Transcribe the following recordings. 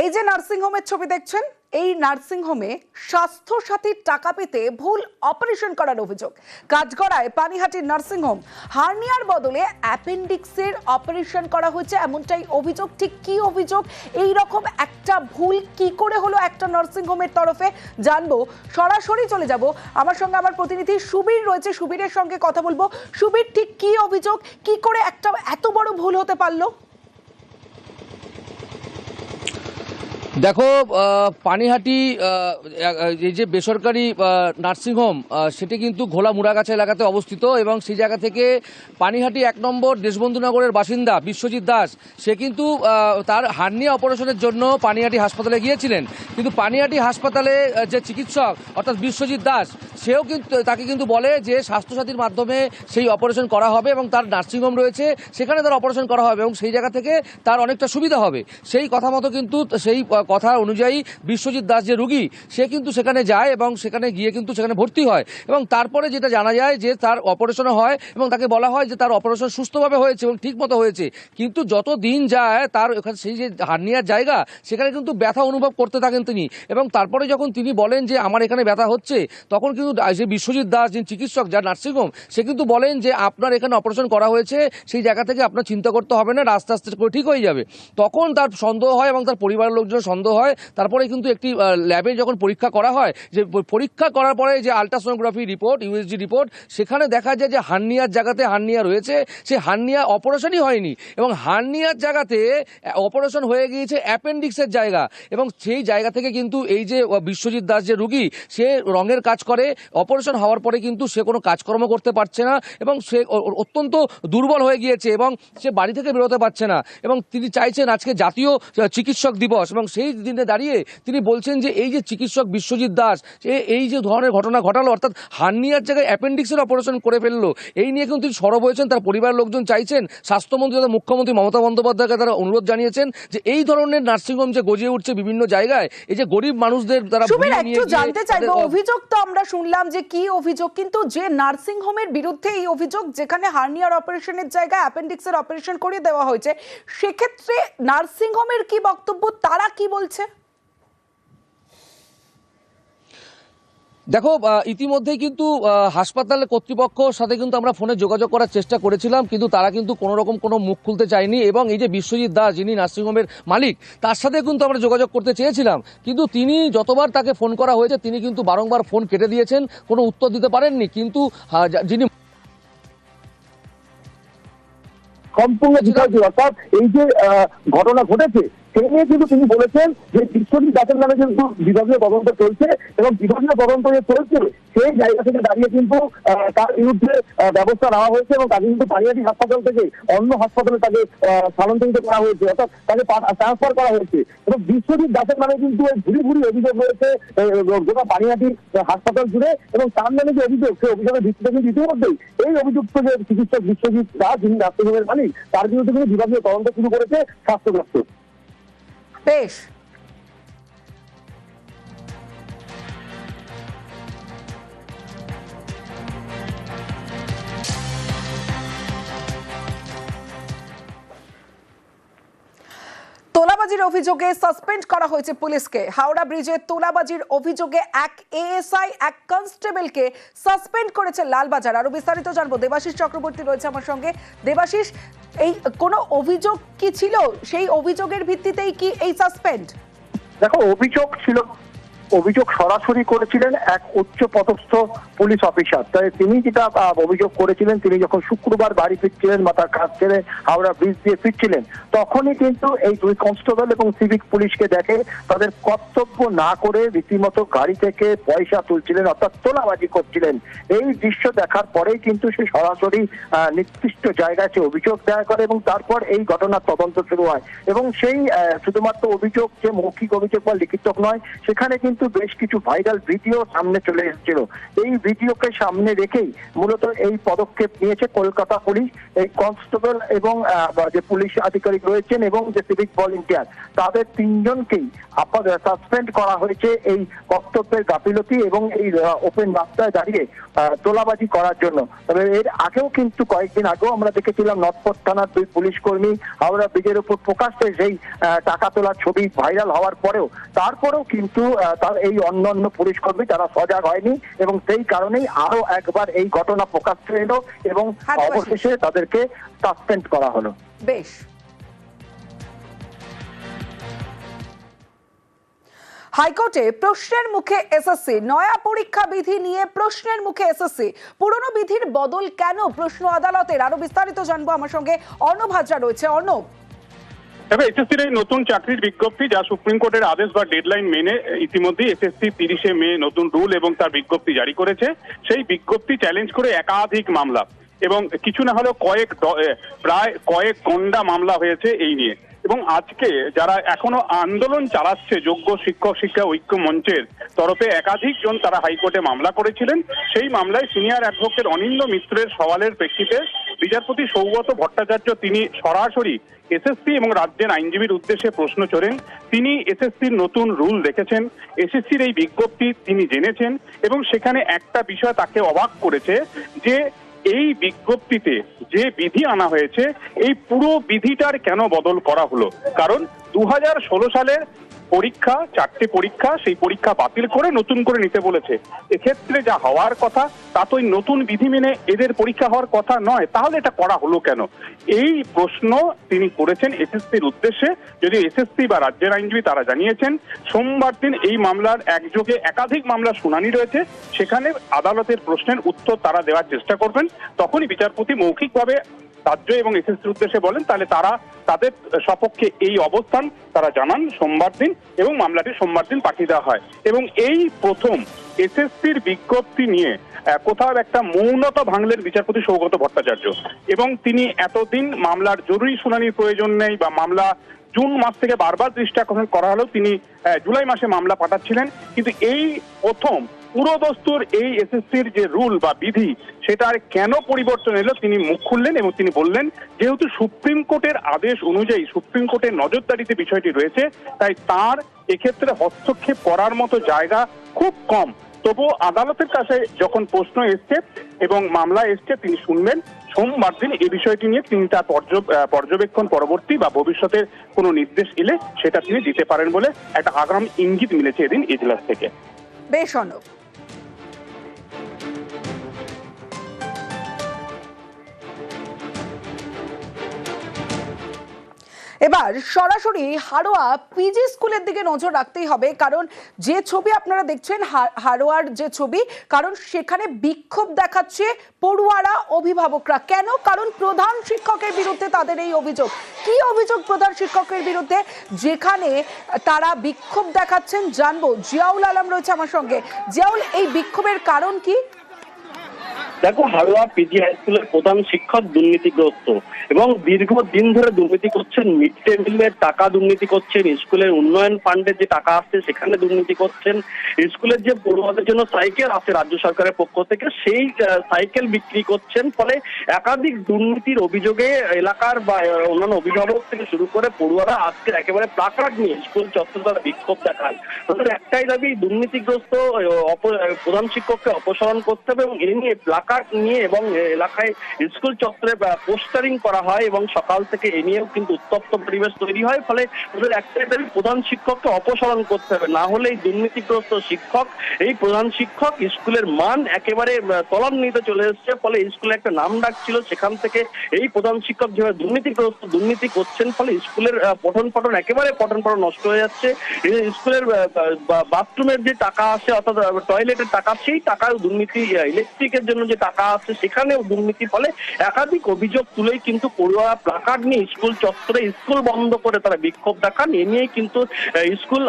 এই যে নার্সিংহোমের ছবি দেখছেন, এই নার্সিংহোমে স্বাস্থ্য সাথীর টাকা পেতে ভুল অপারেশন করার অভিযোগ। কাজগড়ায় পানিহাটির নার্সিংহোম হার্নিয়ার বদলে অ্যাপেন্ডিক্সের অপারেশন করা হয়েছে এমনটাই অভিযোগ। ঠিক কি অভিযোগ? এই রকম একটা ভুল কি করে হলো একটা নার্সিংহোমের তরফে? জানব। সরাসরি চলে যাব। আমার সঙ্গে আমার প্রতিনিধি সুবীর রয়েছে। সুবীরের সঙ্গে কথা বলব। সুবীর, ঠিক কি অভিযোগ? কি করে একটা এত বড় ভুল হতে পারল? দেখো পানিহাটি এই যে বেসরকারি নার্সিংহোম সেটি কিন্তু ঘোলা মুড়াগাছা এলাকাতে অবস্থিত এবং সেই জায়গা থেকে পানিহাটি এক নম্বর দেশবন্ধুনগরের বাসিন্দা বিশ্বজিৎ দাস, সে কিন্তু তার হার্নিয়া অপারেশনের জন্য পানিহাটি হাসপাতালে গিয়েছিলেন। কিন্তু পানিহাটি হাসপাতালে যে চিকিৎসক, অর্থাৎ বিশ্বজিৎ দাস, সেও কিন্তু, তাকে কিন্তু বলে যে স্বাস্থ্যসাথীর মাধ্যমে সেই অপারেশন করা হবে এবং তার নার্সিংহোম রয়েছে, সেখানে তার অপারেশন করা হবে এবং সেই জায়গা থেকে তার অনেকটা সুবিধা হবে। সেই কথা মতো কিন্তু সেই কথা অনুযায়ী বিশ্বজিৎ দাস যে রুগী, সে কিন্তু সেখানে যায় এবং সেখানে গিয়ে কিন্তু সেখানে ভর্তি হয়। এবং তারপরে যেটা জানা যায় যে তার অপারেশন হয় এবং তাকে বলা হয় যে তার অপারেশন সুস্থভাবে হয়েছে এবং ঠিক মতো হয়েছে। কিন্তু যত দিন যায়, তার ওখানে সেই যে হার্নিয়ার জায়গা, সেখানে কিন্তু ব্যথা অনুভব করতে থাকেন তিনি। এবং তারপরে যখন তিনি বলেন যে আমার এখানে ব্যথা হচ্ছে, তখন কিন্তু যে বিশ্বজিৎ দাস, যিনি চিকিৎসক, যার নার্সিংহোম, সে কিন্তু বলেন যে আপনার এখানে অপারেশন করা হয়েছে, সেই জায়গা থেকে আপনার চিন্তা করতে হবে না আস্তে আস্তে করে ঠিক হয়ে যাবে। তখন তার সন্দেহ হয় এবং তার পরিবারের লোকজন সন্দেহ হয়। তারপরে কিন্তু একটি ল্যাবে যখন পরীক্ষা করা হয়, যে পরীক্ষা করার পরে যে আলট্রাসোনোগ্রাফি রিপোর্ট ইউএসজি রিপোর্ট সেখানে দেখা যায় যে হার্নিয়ার জায়গাতে হার্নিয়া রয়েছে। সে হার্নিয়া অপারেশনই হয়নি এবং হার্নিয়ার জায়গাতে অপারেশন হয়ে গিয়েছে অ্যাপেন্ডিক্সের জায়গা এবং সেই জায়গা থেকে কিন্তু এই যে বিশ্বজিৎ দাস যে রুগী, সে রঙের কাজ করে। অপারেশন হওয়ার পরে কিন্তু সে কোনো কাজকর্ম করতে পারছে না এবং সে অত্যন্ত দুর্বল হয়ে গিয়েছে এবং সে বাড়ি থেকে বেরোতে পারছে না এবং তিনি চাইছেন আজকে জাতীয় চিকিৎসক দিবস এবং সেই দিনে দাঁড়িয়ে তিনি বলছেন যে এই যে চিকিৎসক বিশ্বজিৎ দাস এই যে ধরনের ঘটনা ঘটালো অর্থাৎ হার্নিয়ার জায়গায় অ্যাপেন্ডিক্সের অপারেশন করে ফেলল এই নিয়ে কিন্তু তিনি সরব হয়েছেন। তার পরিবারের লোকজন চাইছেন স্বাস্থ্যমন্ত্রী তথা মুখ্যমন্ত্রী মমতা বন্দ্যোপাধ্যায়কে তারা অনুরোধ জানিয়েছেন যে এই ধরনের নার্সিংহোম যে গজিয়ে উঠছে বিভিন্ন জায়গায় এই যে গরিব মানুষদের তারা জানতে চাইব অভিযোগ তো আমরা শুনলাম যে কি অভিযোগ কিন্তু যে নার্সিং হোমের বিরুদ্ধে এই অভিযোগ যেখানে হার্নিয়ার অপারেশনের জায়গায় অ্যাপেন্ডিক্সের অপারেশন করে দেওয়া হয়েছে সেক্ষেত্রে নার্সিং হোমের কি বক্তব্য তারা কি বলছে? দেখো আহ, ইতিমধ্যেই কিন্তু আহ, হাসপাতাল কর্তৃপক্ষর সাথে কিন্তু আমরা ফোনে যোগাযোগ করার চেষ্টা করেছিলাম কিন্তু তারা কিন্তু কোনো রকম কোনো মুখ খুলতে চায়নি এবং এই যে বিশ্বজিৎ দাস যিনি নার্সিংহোমের মালিক তার সাথে কিন্তু আমরা যোগাযোগ করতে চেয়েছিলাম। কিন্তু তিনি যতবার তাকে ফোন করা হয়েছে তিনি কিন্তু বারংবার ফোন কেটে দিয়েছেন কোনো উত্তর দিতে পারেননি। কিন্তু যিনি সম্পূর্ণ বিষয়টি অর্থাৎ এই যে আহ, ঘটনা ঘটেছে সেই নিয়ে কিন্তু তিনি বলেছেন যে বিশ্বজিৎ দাসের নামে কিন্তু বিভাগীয় তদন্ত চলছে এবং বিভাগীয় তদন্ত যে চলছে, সেই জায়গা থেকে দাঁড়িয়ে কিন্তু তার বিরুদ্ধে ব্যবস্থা নেওয়া হয়েছে এবং তাকে কিন্তু পানিয়াটি হাসপাতাল থেকে অন্য হাসপাতালে তাকে স্থানান্তরিত করা হয়েছে, অর্থাৎ তাকে ট্রান্সফার করা হয়েছে। এবং বিশ্বজিৎ দাসের নামে কিন্তু ভুরি ভুরি অভিযোগ রয়েছে গোটা পানিয়াটি হাসপাতাল জুড়ে এবং তার নামে যে অভিযোগ, সেই অভিযোগের ভিত্তিতে কিন্তু ইতিমধ্যেই এই অভিযুক্ত যে চিকিৎসক বিশ্বজিৎ দাস, যিনি নার্সিংহোমের মালিক, তার বিরুদ্ধে কিন্তু বিভাগীয় তদন্ত শুরু করেছে স্বাস্থ্য দপ্তর। বেশ তোলাবাজির অভিযোগে সাসপেন্ড করা হয়েছে পুলিশকে। হাওড়া ব্রিজে তোলাবাজির অভিযোগে এক এএসআই, এক কনস্টেবলকে সাসপেন্ড করেছে লালবাজার। আরও বিস্তারিত জানব। দেবাশিস চক্রবর্তী রয়েছে আমার সঙ্গে। দেবাশিস, এই কোন অভিযোগ কি ছিল? সেই অভিযোগের ভিত্তিতেই কি এই সাসপেন্ড? দেখো, অভিযোগ ছিল অভিযোগ সরাসরি করেছিলেন এক উচ্চ পদস্থ পুলিশ অফিসার। তাই তিনি যেটা অভিযোগ করেছিলেন, তিনি যখন শুক্রবার বাড়ি ফিরছিলেন বা তার কাজ ছেড়ে হাওড়া ব্রিজ দিয়ে ফিরছিলেন, তখনই কিন্তু এই দুই কনস্টেবল এবং সিভিক পুলিশকে দেখে তাদের কর্তব্য না করে রীতিমতো গাড়ি থেকে পয়সা তুলছিলেন, অর্থাৎ তোলাবাজি করছিলেন। এই দৃশ্য দেখার পরেই কিন্তু সে সরাসরি নির্দিষ্ট জায়গায় সে অভিযোগ দায়ের করে এবং তারপর এই ঘটনার তদন্ত শুরু হয়। এবং সেই শুধুমাত্র অভিযোগ যে মৌখিক অভিযোগ বা লিখিত নয়, সেখানে কিন্তু কিন্তু বেশ কিছু ভাইরাল ভিডিও সামনে চলে এসেছিল। এই ভিডিওকে সামনে রেখেই মূলত এই পদক্ষেপ নিয়েছে কলকাতা পুলিশ, এই কনস্টেবল এবং যে পুলিশ আধিকারিক রয়েছেন এবং যে সিভিক ভলেন্টিয়ার তাদের তিনজনকেই আপাতত সাসপেন্ড করা হয়েছে এই কর্তব্যের গাফিলতি এবং এই ওপেন রাস্তায় দাঁড়িয়ে তোলাবাজি করার জন্য। তবে এর আগেও কিন্তু কয়েকদিন আগেও আমরা দেখেছিলাম নটপট থানার দুই পুলিশ কর্মী, হাওড়া ব্রিজের উপর প্রকাশ্যে সেই টাকা তোলার ছবি ভাইরাল হওয়ার পরেও, তারপরেও কিন্তু তার এই অন্যান্য পুলিশ কর্মী তারা সজাগ হয়নি এবং সেই কারণেই আরও একবার এই ঘটনা প্রকাশ্যে এলো এবং অবশেষে তাদেরকে সাসপেন্ড করা হলো। বেশ। হাইকোর্টে প্রশ্নের মুখে এসএসসি নয়া পরীক্ষা বিধি নিয়ে প্রশ্নের মুখে এসএসসি পুরনো বিধির বদল কেন? প্রশ্ন আদালতের। আরও বিস্তারিত জানব আমার সঙ্গে। অর্ণব হাজরা রয়েছে। অর্ণব। তবে এসএসসির এই নতুন চাকরির বিজ্ঞপ্তি যা সুপ্রিম কোর্টের আদেশ বা ডেডলাইন মেনে ইতিমধ্যে এসএসসি তিরিশে মে নতুন রুল এবং তার বিজ্ঞপ্তি জারি করেছে। সেই বিজ্ঞপ্তি চ্যালেঞ্জ করে একাধিক মামলা এবং কিছু না হলেও কয়েক প্রায় কয়েক গন্ডা মামলা হয়েছে এই নিয়ে। এবং আজকে যারা এখনও আন্দোলন চালাচ্ছে, যোগ্য শিক্ষক, শিক্ষা, ঐক্য মঞ্চের তরফে একাধিক জন তারা হাইকোর্টে মামলা করেছিলেন। সেই মামলায় সিনিয়র অ্যাডভোকেট অনিন্দ মিত্রের সওয়ালের প্রেক্ষিতে বিচারপতি সৌগত ভট্টাচার্য, তিনি সরাসরি এসএসসি এবং রাজ্যের আইনজীবীর উদ্দেশ্যে প্রশ্ন করেন তিনি এসএসসির নতুন রুল দেখেছেন। এসএসসির এই বিজ্ঞপ্তি তিনি জেনেছেন এবং সেখানে একটা বিষয় তাকে অবাক করেছে যে এই বিজ্ঞপ্তিতে যে বিধি আনা হয়েছে, এই পুরো বিধিটার কেন বদল করা হলো? কারণ দু হাজার ষোলো সালের পরীক্ষা, চারটে পরীক্ষা, সেই পরীক্ষা বাতিল করে নতুন করে নিতে বলেছে। এক্ষেত্রে যা হওয়ার কথা, তা তো নতুন বিধি মেনে এদের পরীক্ষা হওয়ার কথা নয়। তাহলে এটা করা হলো কেন? এই প্রশ্ন তিনি করেছেন এসএসসির উদ্দেশ্যে। যদি এসএসসি বা রাজ্যের আইনজীবী তারা জানিয়েছেন, সোমবার দিন এই মামলার একযোগে একাধিক মামলার শুনানি রয়েছে। সেখানে আদালতের প্রশ্নের উত্তর তারা দেওয়ার চেষ্টা করবেন। তখনই বিচারপতি মৌখিকভাবে রাজ্য এবং এসএসসির উদ্দেশ্যে বলেন, তাহলে তারা তাদের সপক্ষে এই অবস্থান তারা জানান সোমবার দিন এবং মামলাটি সোমবার দিন পাঠিয়ে দেওয়া হয়। এবং এই প্রথম এসএসসির বিজ্ঞপ্তি নিয়ে কোথাও একটা মৌনতা ভাঙলেন বিচারপতি সৌগত ভট্টাচার্য। এবং তিনি এতদিন মামলার জরুরি শুনানির প্রয়োজন নেই বা মামলা জুন মাস থেকে বারবার দৃষ্টি আকর্ষণ করা হলেও তিনি জুলাই মাসে মামলা পাঠাচ্ছিলেন। কিন্তু এই প্রথম পুরোদস্তুর এই এসএসসির যে রুল বা বিধি, সেটার কেন পরিবর্তন এলো তিনি মুখ খুললেন এবং তিনি বললেন, যেহেতু সুপ্রিম কোর্টের আদেশ অনুযায়ী সুপ্রিম কোর্টের নজরদারিতে বিষয়টি রয়েছে, তাই তার এক্ষেত্রে হস্তক্ষেপ করার মতো জায়গা খুব কম। তবুও আদালতের কাছে যখন প্রশ্ন এসছে এবং মামলা এসছে, তিনি শুনবেন সোমবার দিন এই বিষয়টি নিয়ে তিনি তার পর্য- পর্যবেক্ষণ পরবর্তী বা ভবিষ্যতের কোনো নির্দেশ এলে সেটা তিনি দিতে পারেন বলে একটা আগাম ইঙ্গিত মিলেছে এদিন এজলাস থেকে। বেশ অর্ণব এবার সরাসরি হাড়োয়া পিজি স্কুলের দিকে নজর রাখতেই হবে, কারণ যে ছবি আপনারা দেখছেন, হা- হাড়োয়ার যে ছবি, কারণ সেখানে বিক্ষোভ দেখাচ্ছে পড়ুয়ারা, অভিভাবকরা। কেন? কারণ প্রধান শিক্ষকের বিরুদ্ধে তাদের এই অভিযোগ। কি অভিযোগ প্রধান শিক্ষকের বিরুদ্ধে? যেখানে তারা বিক্ষোভ দেখাচ্ছেন, জানব। জিয়াউল আলম রয়েছে আমার সঙ্গে। জিয়াউল, এই বিক্ষোভের কারণ কি? দেখো হারোয়া পিজি হাই স্কুলের প্রধান শিক্ষক দুর্নীতিগ্রস্ত এবং দীর্ঘদিন ধরে দুর্নীতি করছেন মিড ডে মিলের টাকা দুর্নীতি করছেন, স্কুলের উন্নয়ন ফান্ডের যে টাকা আসছে সেখানে দুর্নীতি করছেন। স্কুলের যে পড়ুয়াদের জন্য সাইকেল আছে রাজ্য সরকারের পক্ষ থেকে, সেই সাইকেল বিক্রি করছেন। ফলে একাধিক দুর্নীতির অভিযোগে এলাকার বা অন্যান্য অভিভাবক থেকে শুরু করে পড়ুয়ারা আজকে একেবারে প্লাকার্ড নিয়ে স্কুল চত্বর তারা বিক্ষোভ দেখান। তাদের একটাই দাবি, দুর্নীতিগ্রস্ত প্রধান শিক্ষককে অপসারণ করতে হবে এবং এ নিয়ে প্লাকার্ড নিয়ে এবং এলাকায় স্কুল চত্বরে পোস্টারিং করা হয় এবং সকাল থেকে এ নিয়েও কিন্তু উত্তপ্ত পরিবেশ তৈরি হয়। ফলে ওদের একটাই দাবি প্রধান শিক্ষককে অপসারণ করতে হবে। না হলে এই দুর্নীতিগ্রস্ত শিক্ষক, এই প্রধান শিক্ষক স্কুলের মান একেবারে তলান্বিত চলে এসেছে। ফলে স্কুলে একটা নাম ডাক ছিল সেখান থেকে এই প্রধান শিক্ষক যেভাবে দুর্নীতিগ্রস্ত, দুর্নীতি করছেন, ফলে স্কুলের পঠন পাঠন একেবারে পঠন পাঠন নষ্ট হয়ে যাচ্ছে। স্কুলের বাথরুমের যে টাকা আসে, অর্থাৎ টয়লেটের টাকা, সেই টাকার দুর্নীতি ইলেকট্রিকের জন্য যে যে টাকা আছে সেখানেও দুর্নীতির ফলে একাধিক অভিযোগ তুলেই কিন্তু পড়ুয়া প্লাকার্ড নিয়ে স্কুল চত্বরে স্কুল বন্ধ করে তারা বিক্ষোভ দেখান। এ নিয়েই কিন্তু স্কুল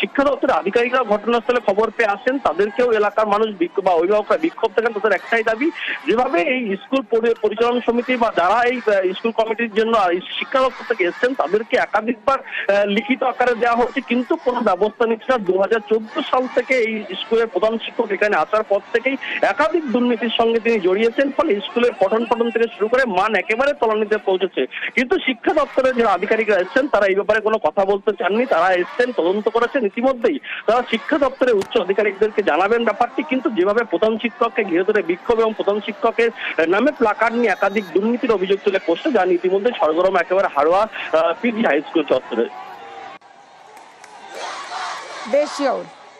শিক্ষা দপ্তরের আধিকারিকরা ঘটনাস্থলে খবর পেয়ে আসেন। তাদেরকেও এলাকার মানুষ বা অভিভাবকরা বিক্ষোভ দেখেন। তাদের একটাই দাবি, যেভাবে এই স্কুল পরি- পরিচালন সমিতি বা যারা এই স্কুল কমিটির জন্য শিক্ষা দপ্তর থেকে এসছেন, তাদেরকে একাধিকবার লিখিত আকারে দেওয়া হচ্ছে। কিন্তু কোনো ব্যবস্থা নিচ্ছে না। দু হাজার চোদ্দ সাল থেকে এই স্কুলের প্রধান শিক্ষক এখানে আসার পর থেকেই একাধিক দুর্নীতির সঙ্গে তিনি জড়িয়েছেন, ফলে স্কুলের পঠন পঠন থেকে শুরু করে মান একেবারে তলানিতে পৌঁছেছে। কিন্তু শিক্ষা দপ্তরের যে আধিকারিকরা এসছেন, তারা এই ব্যাপারে কোনো কথা বলতে চাননি। তারা এসছেন, তদন্ত করেছেন, ইতিমধ্যেই তারা শিক্ষা দপ্তরের উচ্চ আধিকারিকদেরকে জানাবেন ব্যাপারটি। কিন্তু যেভাবে প্রধান শিক্ষককে ঘিরে ধরে বিক্ষোভ এবং প্রধান শিক্ষকের নামে প্লাকার্ড নিয়ে একাধিক দুর্নীতির অভিযোগ তুলে করছে যা ইতিমধ্যে সরগরম একেবারে হারোয়া পিজি হাই স্কুল চত্বরে। বেশ